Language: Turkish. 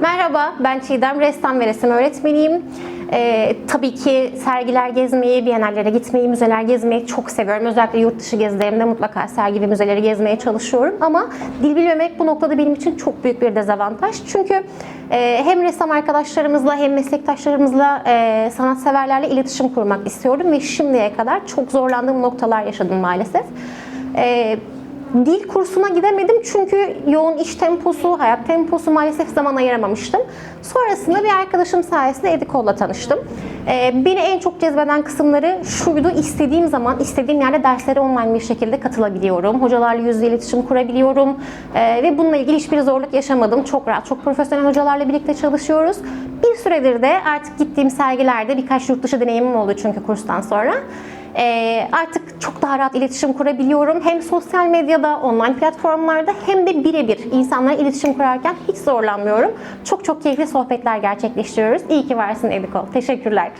Merhaba, ben Çiğdem, ressam ve resim öğretmeniyim. Ee, tabii ki sergiler gezmeyi, bienallere gitmeyi, müzeler gezmeyi çok seviyorum. Özellikle yurt dışı gezilerimde mutlaka sergi ve müzeleri gezmeye çalışıyorum. Ama dil bilmemek bu noktada benim için çok büyük bir dezavantaj. Çünkü e, hem ressam arkadaşlarımızla hem meslektaşlarımızla, e, sanatseverlerle iletişim kurmak istiyorum ve şimdiye kadar çok zorlandığım noktalar yaşadım maalesef. E, Dil kursuna gidemedim çünkü yoğun iş temposu, hayat temposu maalesef zaman ayıramamıştım. Sonrasında bir arkadaşım sayesinde Edikol'la tanıştım. Ee, beni en çok cezbeden kısımları şuydu, istediğim zaman, istediğim yerde derslere online bir şekilde katılabiliyorum. Hocalarla yüz yüze iletişim kurabiliyorum. Ee, ve bununla ilgili hiçbir zorluk yaşamadım. Çok rahat, çok profesyonel hocalarla birlikte çalışıyoruz. Bir süredir de artık gittiğim sergilerde birkaç yurt dışı deneyimim oldu çünkü kurstan sonra. Ee, artık çok daha rahat iletişim kurabiliyorum. Hem sosyal medyada, online platformlarda hem de birebir insanlarla iletişim kurarken hiç zorlanmıyorum. Çok çok keyifli sohbetler gerçekleştiriyoruz. İyi ki varsın Edikol. Teşekkürler.